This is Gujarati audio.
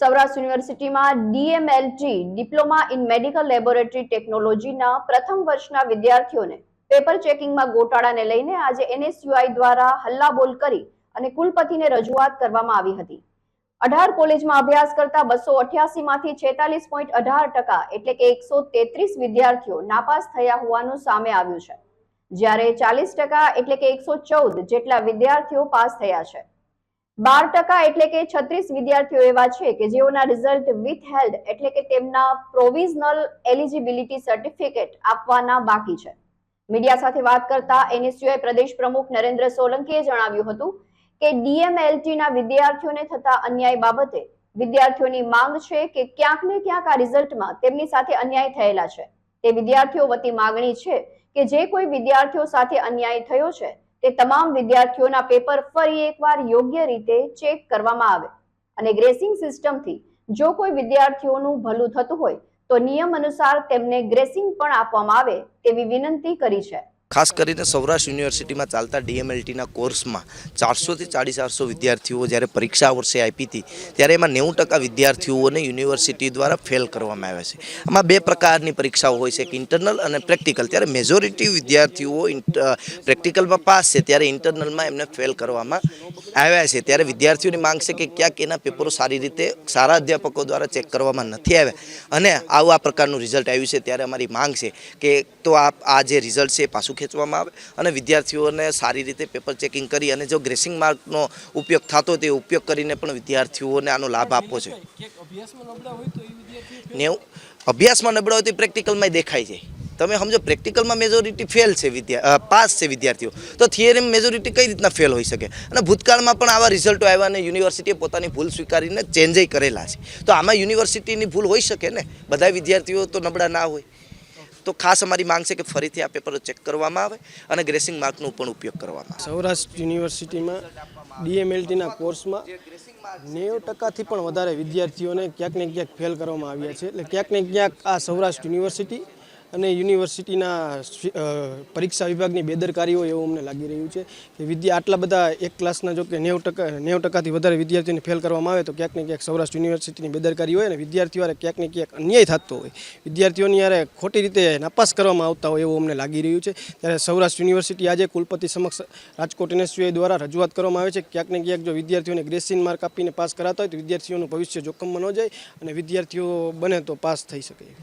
સૌરાષ્ટ્ર યુનિવર્સિટીમાં DMLT, diploma in medical laboratory ટેકનોલોજીના પ્રથમ વર્ષના વિદ્યાર્થીઓને પેપર ચેકિંગમાં ગોટાળાને લઈને આજે એનએસયુઆઈ દ્વારા હલ્લાબોલ કરી અને કુલપતિને રજૂઆત કરવામાં આવી હતી. અઢાર કોલેજમાં અભ્યાસ કરતા બસો અઠ્યાસી માંથી છેતાલીસ પોઈન્ટ અઢાર ટકા એટલે કે એકસો તેત્રીસ વિદ્યાર્થીઓ નાપાસ થયા હોવાનું સામે આવ્યું છે. જ્યારે ચાલીસ ટકા એટલે કે એકસો ચૌદ જેટલા વિદ્યાર્થીઓ પાસ થયા છે. બાર ટકા એટલે કે છત્રીસ વિદ્યાર્થીઓ એવા છે કે જેઓના રિઝલ્ટ વિથ હેલ્ડ એટલે કે તેમના પ્રોવિઝનલ એલિજિબિલિટી સર્ટિફિકેટ આપવાના બાકી છે. મીડિયા સાથે વાત કરતા એનએસયુઆઈ પ્રદેશ પ્રમુખ નરેન્દ્ર સોલંકીએ જણાવ્યું હતું કે ડીએમએલટીના વિદ્યાર્થીઓને થતા અન્યાય બાબતે વિદ્યાર્થીઓની માંગ છે કે ક્યાંક ને ક્યાંક આ રિઝલ્ટમાં તેમની સાથે અન્યાય થયેલા છે. તે વિદ્યાર્થીઓ વતી માગણી છે કે જે કોઈ વિદ્યાર્થીઓ સાથે અન્યાય થયો છે તે તમામ વિદ્યાર્થીઓના પેપર ફરી એકવાર યોગ્ય રીતે ચેક કરવામાં આવે. અને ગ્રેસિંગ સિસ્ટમથી જો કોઈ વિદ્યાર્થીઓનું ભલું થતું હોય, તો નિયમ અનુસાર તેમને ગ્રેસિંગ પણ આપવામાં આવે તેવી વિનંતી કરી છે. ખાસ કરીને સૌરાષ્ટ્ર યુનિવર્સિટીમાં ચાલતા ડીએમએલટીના કોર્સમાં ચારસોથી ચાળીસ ચારસો વિદ્યાર્થીઓ જ્યારે પરીક્ષા વર્ષે આપી હતી, ત્યારે એમાં નેવું ટકા વિદ્યાર્થીઓને યુનિવર્સિટી દ્વારા ફેલ કરવામાં આવ્યા છે. આમાં બે પ્રકારની પરીક્ષાઓ હોય છે, એક ઇન્ટરનલ અને પ્રેક્ટિકલ. ત્યારે મેજોરિટી વિદ્યાર્થીઓ પ્રેક્ટિકલમાં પાસ છે, ત્યારે ઇન્ટરનલમાં એમને ફેલ કરવામાં આવ્યા છે. ત્યારે વિદ્યાર્થીઓની માંગ છે કે ક્યાંક એના પેપરો સારી રીતે સારા અધ્યાપકો દ્વારા ચેક કરવામાં નથી આવ્યા. અને આવું આ પ્રકારનું રિઝલ્ટ આવ્યું છે, ત્યારે અમારી માંગ છે કે તો આ જે રિઝલ્ટ છે પાછું ખેંચવામાં આવે અને વિદ્યાર્થીઓને સારી રીતે પેપર ચેકિંગ કરી અને જો ગ્રેસિંગ માર્કનો ઉપયોગ થતો હોય તે ઉપયોગ કરીને પણ વિદ્યાર્થીઓને આનો લાભ આપવો છે. નેવું અભ્યાસમાં નબળા હોય તો પ્રેક્ટિકલમાં દેખાય છે. તમે સમજો પ્રેક્ટિકલમાં મેજોરિટી ફેલ છે વિદ્યા પાસ છે વિદ્યાર્થીઓ. તો થિયરી મેજોરિટી કઈ રીતના ફેલ હોઈ શકે? અને ભૂતકાળમાં પણ આવા રિઝલ્ટો આવ્યા અને યુનિવર્સિટીએ પોતાની ભૂલ સ્વીકારીને ચેન્જય કરેલા છે. તો આમાં યુનિવર્સિટીની ભૂલ હોઈ શકે ને? બધા વિદ્યાર્થીઓ તો નબળા ના હોય. તો ખાસ અમારી માંગ છે કે ફરીથી આ પેપર ચેક કરવામાં આવે અને ગ્રેસિંગ માર્કનો પણ ઉપયોગ કરવામાં આવે. સૌરાષ્ટ્ર યુનિવર્સિટીમાં ડીએમએલટીના કોર્સમાં નેવું ટકાથી પણ વધારે વિદ્યાર્થીઓને ક્યાંક ને ક્યાંક ફેલ કરવામાં આવ્યા છે. એટલે ક્યાંક ને ક્યાંક આ સૌરાષ્ટ્ર યુનિવર્સિટી અને યુનિવર્સિટીના પરીક્ષા વિભાગની બેદરકારી હોય એવું અમને લાગી રહ્યું છે કે વિદ્યા આટલા બધા એક ક્લાસના જો કે નેવું ટકા, નેવું ટકાથી વધારે વિદ્યાર્થીઓને ફેલ કરવામાં આવે તો ક્યાંક ને ક્યાંક સૌરાષ્ટ્ર યુનિવર્સિટીની બેદરકારી હોય અને વિદ્યાર્થીઓ હારે ક્યાંક ને ક્યાંક અન્યાય થતો હોય. વિદ્યાર્થીઓની યારે ખોટી રીતે નાપાસ કરવામાં આવતા હોય એવું અમને લાગી રહ્યું છે. ત્યારે સૌરાષ્ટ્ર યુનિવર્સિટી આજે કુલપતિ સમક્ષ રાજકોટ એનએસયુઆઈ દ્વારા રજૂઆત કરવામાં આવે છે. ક્યાંક ને ક્યાંક જો વિદ્યાર્થીઓને ગ્રેસિંગ માર્ક આપીને પાસ કરાતા હોય તો વિદ્યાર્થીઓનું ભવિષ્ય જોખમમાં ન જાય અને વિદ્યાર્થીઓ બને તો પાસ થઈ શકે.